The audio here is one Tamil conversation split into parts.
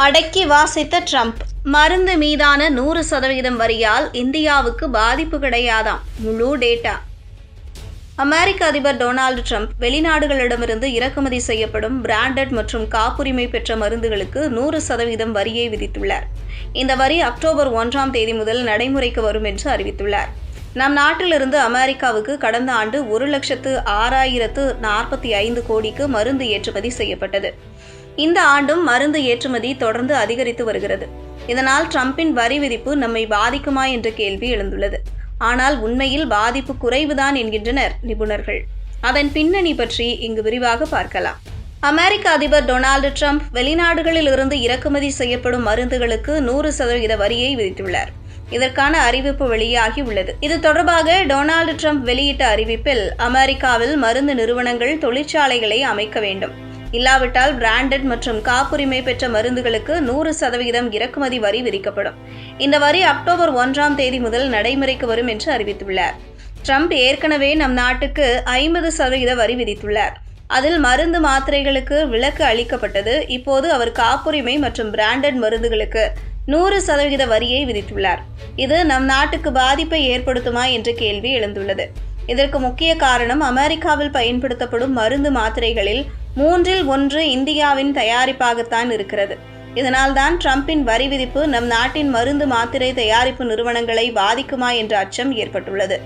அடக்கி வாசித்த ட்ரம்ப். மருந்து மீதான நூறு சதவீதம் வரியால் இந்தியாவுக்கு பாதிப்பு கிடையாதாம். முழு டேட்டா. அமெரிக்க அதிபர் டொனால்டு ட்ரம்ப் வெளிநாடுகளிடமிருந்து இறக்குமதி செய்யப்படும் பிராண்டட் மற்றும் காப்புரிமை பெற்ற மருந்துகளுக்கு நூறு சதவீதம் வரியை விதித்துள்ளார். இந்த வரி அக்டோபர் ஒன்றாம் தேதி முதல் நடைமுறைக்கு வரும் என்று அறிவித்துள்ளார். நம் நாட்டிலிருந்து அமெரிக்காவுக்கு கடந்த ஆண்டு ஒரு லட்சத்து ஆறாயிரத்து நாற்பத்தி ஐந்து கோடிக்கு மருந்து ஏற்றுமதி செய்யப்பட்டது. இந்த ஆண்டும் மருந்து ஏற்றுமதி தொடர்ந்து அதிகரித்து வருகிறது. இதனால் ட்ரம்பின் வரி விதிப்பு நம்மை பாதிக்குமா என்ற கேள்வி எழுந்துள்ளது. ஆனால் உண்மையில் பாதிப்பு குறைவுதான் என்கின்றனர் நிபுணர்கள். அதன் பின்னணி பற்றி இங்கு விரிவாக பார்க்கலாம். அமெரிக்க அதிபர் டொனால்டு ட்ரம்ப் வெளிநாடுகளில் இருந்து இறக்குமதி செய்யப்படும் மருந்துகளுக்கு நூறு சதவீத வரியை விதித்துள்ளார். இதற்கான அறிவிப்பு வெளியாகி உள்ளது. இது தொடர்பாக டொனால்டு ட்ரம்ப் வெளியிட்ட அறிவிப்பில் அமெரிக்காவில் மருந்து நிறுவனங்கள் தொழிற்சாலைகளை அமைக்க வேண்டும். இல்லாவிட்டால் பிராண்டட் மற்றும் காப்புரிமை பெற்ற மருந்துகளுக்கு நூறு சதவிகிதம் இறக்குமதி வரி விதிக்கப்படும். இந்த வரி அக்டோபர் ஒன்றாம் தேதி முதல் நடைமுறைக்கு வரும் என்று அறிவித்துள்ளார். ட்ரம்ப் ஏற்கனவே நம் நாட்டுக்கு ஐம்பது சதவீத வரி விதித்துள்ளார். அதில் மருந்து மாத்திரைகளுக்கு விலக்கு அளிக்கப்பட்டது. இப்போது அவர் காப்புரிமை மற்றும் பிராண்டட் மருந்துகளுக்கு நூறு சதவிகித வரியை விதித்துள்ளார். இது நம் நாட்டுக்கு பாதிப்பை ஏற்படுத்துமா என்ற கேள்வி எழுந்துள்ளது. இதற்கு முக்கிய காரணம் அமெரிக்காவில் பயன்படுத்தப்படும் மருந்து மாத்திரைகளில் மூன்றில் ஒன்று இந்தியாவின் தயாரிப்பாகத்தான் இருக்கிறது. இதனால்தான் ட்ரம்பின் வரி விதிப்பு நம் நாட்டின் மருந்து மாத்திரை தயாரிப்பு நிறுவனங்களை பாதிக்குமா என்ற அச்சம் ஏற்பட்டுள்ளது.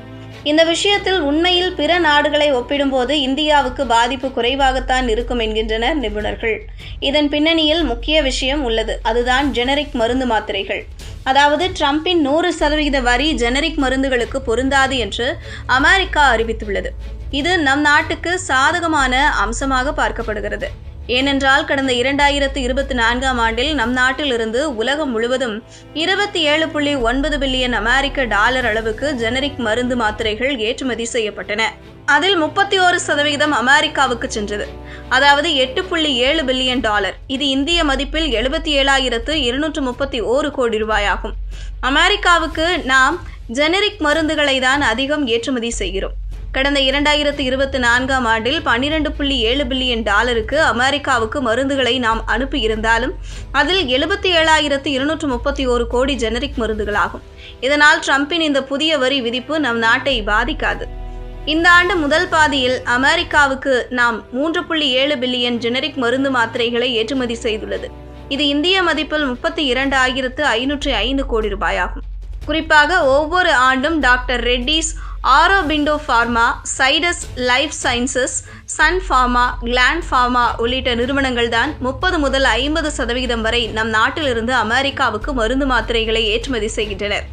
இந்த விஷயத்தில் உண்மையில் பிற நாடுகளை ஒப்பிடும்போது இந்தியாவுக்கு பாதிப்பு குறைவாகத்தான் இருக்கும் என்கின்றனர் நிபுணர்கள். இதன் பின்னணியில் முக்கிய விஷயம் உள்ளது. அதுதான் ஜெனரிக் மருந்து மாத்திரைகள். அதாவது ட்ரம்பின் நூறு சதவிகித வரி ஜெனரிக் மருந்துகளுக்கு பொருந்தாது என்று அமெரிக்கா அறிவித்துள்ளது. இது நம் நாட்டுக்கு சாதகமான அம்சமாக பார்க்கப்படுகிறது. ஏனென்றால் கடந்த இரண்டாயிரத்து இருபத்தி நான்காம் ஆண்டில் நம் நாட்டிலிருந்து உலகம் முழுவதும் இருபத்தி ஏழு புள்ளி ஒன்பது பில்லியன் அமெரிக்க டாலர் அளவுக்கு ஜெனரிக் மருந்து மாத்திரைகள் ஏற்றுமதி செய்யப்பட்டன. அதில் முப்பத்தி ஓரு சதவிகிதம் அமெரிக்காவுக்கு சென்றது. அதாவது எட்டு புள்ளி ஏழு பில்லியன் டாலர். இது இந்திய மதிப்பில் எழுபத்தி ஏழாயிரத்து இருநூற்று முப்பத்தி ஓரு கோடி ரூபாயாகும். அமெரிக்காவுக்கு நாம் ஜெனரிக் மருந்துகளை தான் அதிகம் ஏற்றுமதி செய்கிறோம். கடந்த இரண்டாயிரத்து இருபத்தி நான்காம் ஆண்டில் பன்னிரண்டு புள்ளி ஏழு பில்லியன் டாலருக்கு அமெரிக்காவுக்கு மருந்துகளை நாம் அனுப்பியிருந்தாலும் அதில் எழுபத்தி ஏழாயிரத்து இருநூற்று முப்பத்தி ஓரு கோடி ஜெனரிக் மருந்துகளாகும். இதனால் ட்ரம்பின் இந்த புதிய வரி விதிப்பு நம் நாட்டை பாதிக்காது. இந்த ஆண்டு முதல் பாதியில் அமெரிக்காவுக்கு நாம் மூன்று புள்ளி ஏழு பில்லியன் ஜெனரிக் மருந்து மாத்திரைகளை ஏற்றுமதி செய்துள்ளது. இது இந்திய மதிப்பில் முப்பத்தி இரண்டு ஆயிரத்து ஐநூற்றி ஐந்து கோடி ரூபாயாகும். குறிப்பாக ஒவ்வொரு ஆண்டும் doctor Reddy's Aurobindo pharma Zydus life sciences Sun pharma gland pharma உள்ளிட்ட நிறுவனங்கள் தான் முப்பது முதல் ஐம்பது சதவிகிதம் வரை நம் நாட்டிலிருந்து அமெரிக்காவுக்கு மருந்து மாத்திரைகளை ஏற்றுமதி செய்கின்றனர்.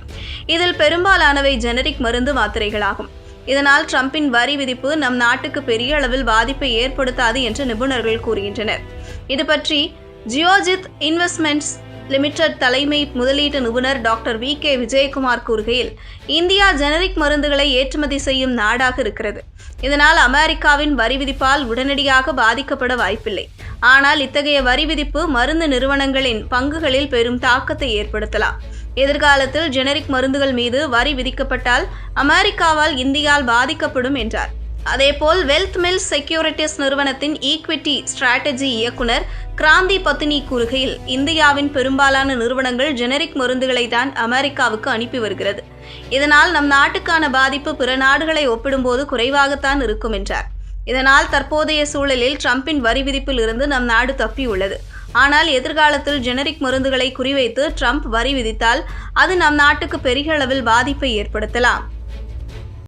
இதில் பெரும்பாலானவை ஜெனரிக் மருந்து மாத்திரைகளாகும். இதனால் ட்ரம்பின் வரி விதிப்பு நம் நாட்டுக்கு பெரிய அளவில் பாதிப்பை ஏற்படுத்தாது என்று நிபுணர்கள் கூறுகின்றனர். இது பற்றி ஜியோஜித் இன்வெஸ்ட்மெண்ட்ஸ் லிமிடெட் தலைமை முதலீட்டு நிபுணர் டாக்டர் வி கே விஜயகுமார் கூறுகையில் இந்தியா ஜெனரிக் மருந்துகளை ஏற்றுமதி செய்யும் நாடாக இருக்கிறது. இதனால் அமெரிக்காவின் வரி விதிப்பால் உடனடியாக பாதிக்கப்பட வாய்ப்பில்லை. ஆனால் இத்தகைய வரி விதிப்பு மருந்து நிறுவனங்களின் பங்குகளில் பெரும் தாக்கத்தை ஏற்படுத்தலாம். எதிர்காலத்தில் ஜெனரிக் மருந்துகள் மீது வரி விதிக்கப்பட்டால் அமெரிக்காவால் இந்தியால் பாதிக்கப்படும் என்றார். அதேபோல் வெல்த் மில்ஸ் செக்யூரிட்டிஸ் நிறுவனத்தின் ஈக்விட்டி ஸ்ட்ராட்டஜி இயக்குனர் கிராந்தி பத்தினி கூறுகையில் இந்தியாவின் பெரும்பாலான நிறுவனங்கள் ஜெனரிக் மருந்துகளை தான் அமெரிக்காவுக்கு அனுப்பி வருகிறது. இதனால் நம் நாட்டுக்கான பாதிப்பு பிற நாடுகளை ஒப்பிடும்போது குறைவாகத்தான் இருக்கும் என்றார். இதனால் தற்போதைய சூழலில் ட்ரம்பின் வரி விதிப்பில் இருந்து நம் நாடு தப்பியுள்ளது. ஆனால் எதிர்காலத்தில் ஜெனரிக் மருந்துகளை குறிவைத்து ட்ரம்ப் வரி விதித்தால் அது நம் நாட்டுக்கு பெரிய அளவில் பாதிப்பை ஏற்படுத்தலாம்.